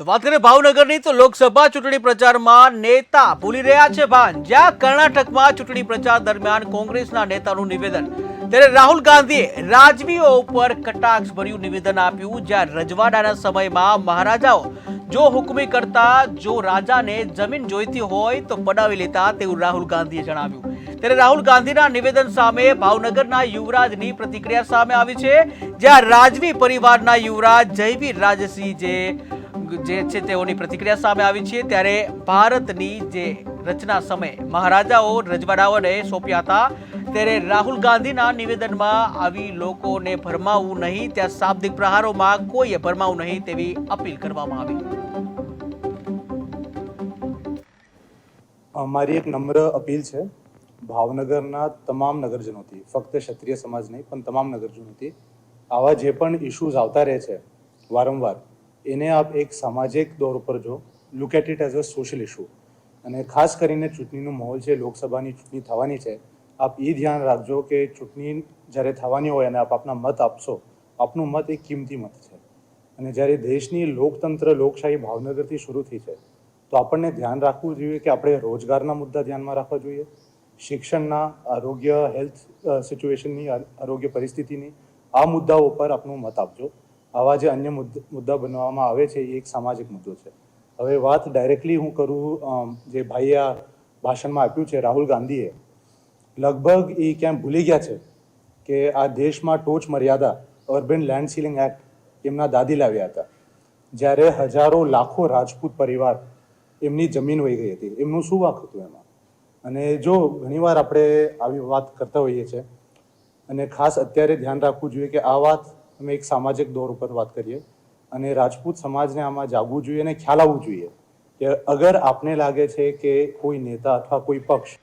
તો વાત કરીએ ભાવનગરની, તો લોકસભા ચૂંટણી પ્રચારમાં નેતા ભૂલી રહ્યા છે ભાન. જ્યાં કર્ણાટકમાં ચૂંટણી પ્રચાર દરમિયાન કોંગ્રેસના નેતાનું નિવેદન. ત્યારે રાહુલ ગાંધીએ રાજવીઓ ઉપર કટાક્ષ ભર્યું નિવેદન આપ્યું, જ્યાં રજવાડાના સમયમાં મહારાજાઓ જો હુકમી કરતા, જો રાજાને જમીન જોઈતી હોય તો પડાવી લેતા તેવું રાહુલ ગાંધીએ જણાવ્યું. ત્યારે રાહુલ ગાંધીના નિવેદન સામે ભાવનગરના યુવરાજની પ્રતિક્રિયા સામે આવી છે, જ્યાં રાજવી પરિવારના યુવરાજ જયવીર રાજસિંહ જે જે છે તેઓની પ્રતિક્રિયા સામે આવી છે, ત્યારે ભારતની જે રચના સમયે મહારાજાઓ રજવાડાઓને સોંપ્યા હતા, ત્યારે રાહુલ ગાંધીના નિવેદનમાં આવી લોકોને ભરમાવવું નહીં, ત્યાં શાબ્દિક પ્રહારોમાં કોઈએ ભરમાવું નહીં તેવી અપીલ કરવામાં આવી. મારી એક નમ્ર અપીલ છે, ભાવનગરના તમામ નગરજનોથી, ફક્ત ક્ષત્રિય સમાજ નહીં, પણ તમામ નગરજનોથી, આવા જે પણ ઇશ્યુઝ આવતા રહે છે, વારંવાર એને આપ એક સામાજિક દોર ઉપર જો look at it as a social issue અને ખાસ કરીને ચૂંટણીનું માહોલ છે, લોકસભાની ચૂંટણી થવાની છે, આપ એ ધ્યાન રાખજો કે ચૂંટણી જ્યારે થવાની હોય અને આપ આપના મત આપશો, આપનું મત એક કિંમતી મત છે. અને જ્યારે દેશની લોકતંત્ર, લોકશાહી ભાવનગરથી શરૂ થઈ છે, તો આપણને ધ્યાન રાખવું જોઈએ કે આપણે રોજગારના મુદ્દા ધ્યાનમાં રાખવા જોઈએ, શિક્ષણના, આરોગ્ય હેલ્થ સિચ્યુએશનની આરોગ્ય પરિસ્થિતિની, આ મુદ્દાઓ પર આપનું મત આપજો. આવા જે અન્ય મુદ્દ- બનાવવામાં આવે છે, એ એક સામાજિક મુદ્દો છે. હવે વાત ડાયરેક્ટલી હું કરું જે ભાઈએ આ ભાષણમાં આપ્યું છે, રાહુલ ગાંધીએ, લગભગ એ ક્યાંય ભૂલી ગયા છે કે આ દેશમાં ટોચ મર્યાદા અર્બન લેન્ડ સીલિંગ એક્ટ એમના દાદી લાવ્યા હતા. જ્યારે હજારો લાખો રાજપૂત પરિવાર એમની જમીન વહી ગઈ હતી. એમનું શું વાક હતું એમાં? અને જો ઘણીવાર આપણે આવી વાત કરતા હોઈએ છીએ, અને ખાસ અત્યારે ધ્યાન રાખવું જોઈએ કે આ વાત અમે એક સામાજિક દોર ઉપર વાત કરીએ અને રાજપૂત સમાજને આમાં જાગવું જોઈએ અને ખ્યાલ આવવું જોઈએ કે અગર આપને લાગે છે કે કોઈ નેતા અથવા કોઈ પક્ષ